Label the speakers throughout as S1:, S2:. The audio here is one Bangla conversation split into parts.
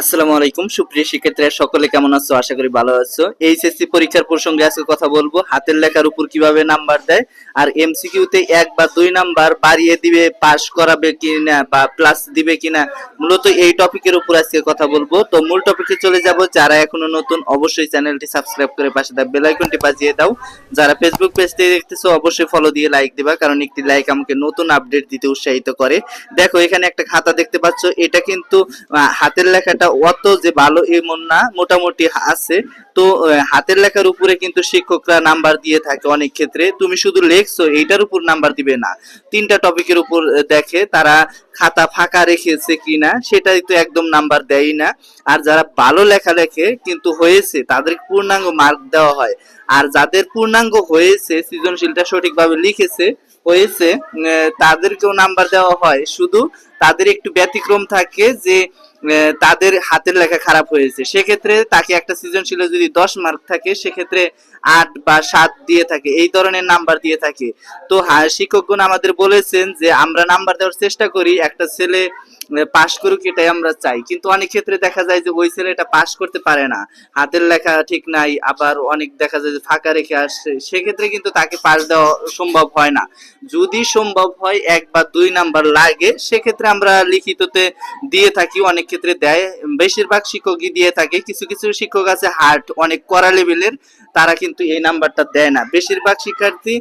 S1: আসসালামু আলাইকুম। সুপ্রিয় শিক্ষার্থীরা, সকলে কেমন আছো? আশা করি ভালো আছো। এইচএসসি পরীক্ষার প্রসঙ্গে আজকে কথা বলব। হাতের লেখার উপর কীভাবে নাম্বার দেয় আর এমসিকিউতে এক বা দুই নাম্বার বাড়িয়ে দিবে পাস করাবে কিনা বা প্লাস দিবে কিনা, মূলত এই টপিকের উপর আজকে কথা বলব। তো মূল টপিকে চলে যাব। যারা এখনও নতুন, অবশ্যই চ্যানেলটি সাবস্ক্রাইব করে পাশে দাও বেল আইকনটি বাজিয়ে দাও। যারা ফেসবুক পেজ দেখতেছো, অবশ্যই ফলো দিয়ে লাইক দিবা, কারণ একটি লাইক আমাকে নতুন আপডেট দিতে উৎসাহিত করে। দেখো, এখানে একটা খাতা দেখতে পাচ্ছ। এটা কিন্তু হাতের লেখাটা অত যে ভালো এমন না, মোটামুটি আছে। তো হাতের লেখার উপরে কিন্তু শিক্ষকরা নাম্বার দিয়ে থাকে অনেক ক্ষেত্রে। তুমি শুধু লেখছো, এইটার উপর নাম্বার দিবে না। তিনটা টপিকের উপর দেখে তারা খাতা ফাঁকা রেখেছে কিনা, সেটাই তো একদম নাম্বার দেয় না। আর যারা ভালো লেখা লেখে কিন্তু হয়েছে, তাদের পূর্ণাঙ্গ মার্ক দেওয়া হয়। আর যাদের পূর্ণাঙ্গ হয়েছে, সৃজনশীলটা সঠিকভাবে লিখেছে, হয়েছে তাদেরকেও নাম্বার দেওয়া হয়। শুধু তাদের একটু ব্যতিক্রম থাকে যে তাদের হাতের লেখা খারাপ হয়েছে। সেক্ষেত্রে তাকে একটা সৃজনশীল যদি দশ মার্ক থাকে, সেক্ষেত্রে আট বা সাত দিয়ে থাকে, এই ধরনের নাম্বার দিয়ে থাকে। তো শিক্ষকগণ আমাদের বলেছেন যে, আমরা নাম্বার দেওয়ার চেষ্টা করি, একটা ছেলে পাশ করুক এটাই আমরা চাই। কিন্তু অনেক ক্ষেত্রে দেখা যায় যে ওই ছেলেটা পাশ করতে পারে না। হাতের লেখা ঠিক নাই, আবার অনেক দেখা যায় যে ফাঁকা রেখে আসছে। সেক্ষেত্রে কিন্তু তাকে পাশ দেওয়া সম্ভব হয় না। যদি সম্ভব হয়, এক বা দুই নাম্বার লাগে, সেক্ষেত্রে আমরা লিখিততে দিয়ে থাকি, অনেক ক্ষেত্রে দেয়। বেশিরভাগ শিক্ষকই দিয়ে থাকে। কিছু কিছু শিক্ষক আছে হার্ট অনেক কড়া লেভেলের তারা কিন্তু এই নাম্বারটা দেয় না। বেশিরভাগ শিক্ষার্থী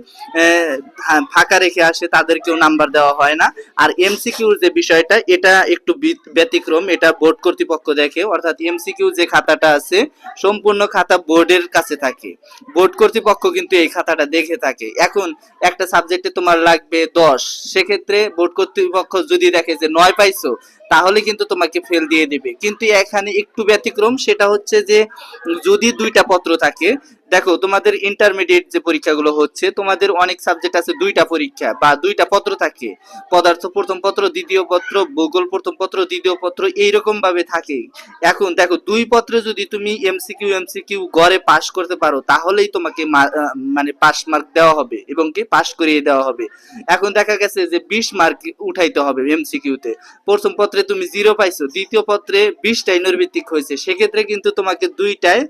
S1: ফাঁকা রেখে আসে, তাদেরকেও নাম্বার দেওয়া হয় না। আর এমসিকিউর যে বিষয়টা, এটা একটু ব্যতিক্রম, এটা বোর্ড কর্তৃপক্ষ দেখে, অর্থাৎ এমসিকিউ যে খাতাটা আছে, সম্পূর্ণ খাতা বোর্ডের কাছে থাকে। বোর্ড কর্তৃপক্ষ কিন্তু এই খাতাটা দেখে থাকে। এখন একটা সাবজেক্টে তোমার লাগবে দশ। সেক্ষেত্রে বোর্ড কর্তৃপক্ষ যদি দেখে যে নয় পাইছো তাহলে কিন্তু তোমাকে ফেল দিয়ে দিবে। কিন্তু এখানে একটু ব্যতিক্রম, সেটা হচ্ছে যে যদি দুইটা পত্র থাকে, দেখো তোমাদের ইন্টারমিডিয়েট যে পরীক্ষাগুলো হচ্ছে, তোমাদের অনেক সাবজেক্ট আছে দুইটা পরীক্ষা বা দুইটা পত্র থাকে। পদার্থ প্রথম পত্র, দ্বিতীয় পত্র, ভূগোল প্রথম পত্র, দ্বিতীয় পত্র এইরকম ভাবে থাকে এখন দেখো, দুই পত্রে যদি তুমি এমসিকিউ এমসিকিউ গড়ে পাস করতে পারো, তাহলেই তোমাকে মানে পাস মার্ক দেওয়া হবে এবং কি পাস করিয়ে দেওয়া হবে। এখন দেখা গেছে যে বিশ মার্ক উঠাইতে হবে এমসিকিউতে প্রথম পত্রে তুমি জিরো পাইছো, দ্বিতীয় পত্রে বিশটাই নৈর্ভিত্তিক হয়েছে, সেক্ষেত্রে কিন্তু তোমাকে দুইটায়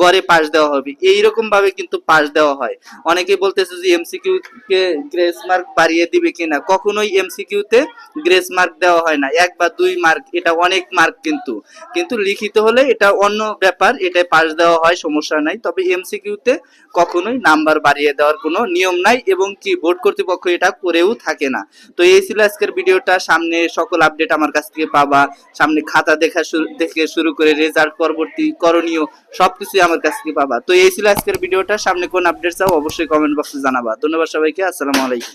S1: গড়ে পাস দেওয়া হবে। এইরকম ভাবে কিন্তু পাস দেওয়া হয়। অনেকে বলতেছে যে এমসিকিউ কে গ্রেস মার্ক বাড়িয়ে দিবে কিনা। কখনোই এমসিকিউ তে গ্রেস মার্ক দেওয়া হয় না। এক বা দুই মার্ক, এটা অনেক মার্ক কিন্তু। কিন্তু লিখিত হলে এটা অন্য ব্যাপার এটাই পাশ দেওয়া হয়, সমস্যা নাই। তবে এমসিকিউ তে কখনোই নাম্বার বাড়িয়ে দেওয়ার কোনো নিয়ম নাই এবং কি, বোর্ড কর্তৃপক্ষ এটা করেও থাকে না। তো এই ছিল আজকের ভিডিওটা। সামনে সকল আপডেট আমার কাছ থেকে পাবা, সামনে খাতা দেখা থেকে শুরু করে রেজাল্ট পরবর্তী করণীয় সবকিছুই আমার কাছ থেকে পাবা। তো এই ছিল আজকের ভিডিওটা, সামনে কোন আপডেট চাও অবশ্যই কমেন্ট বক্সে জানাবা। ধন্যবাদ সবাইকে, আসসালামু আলাইকুম।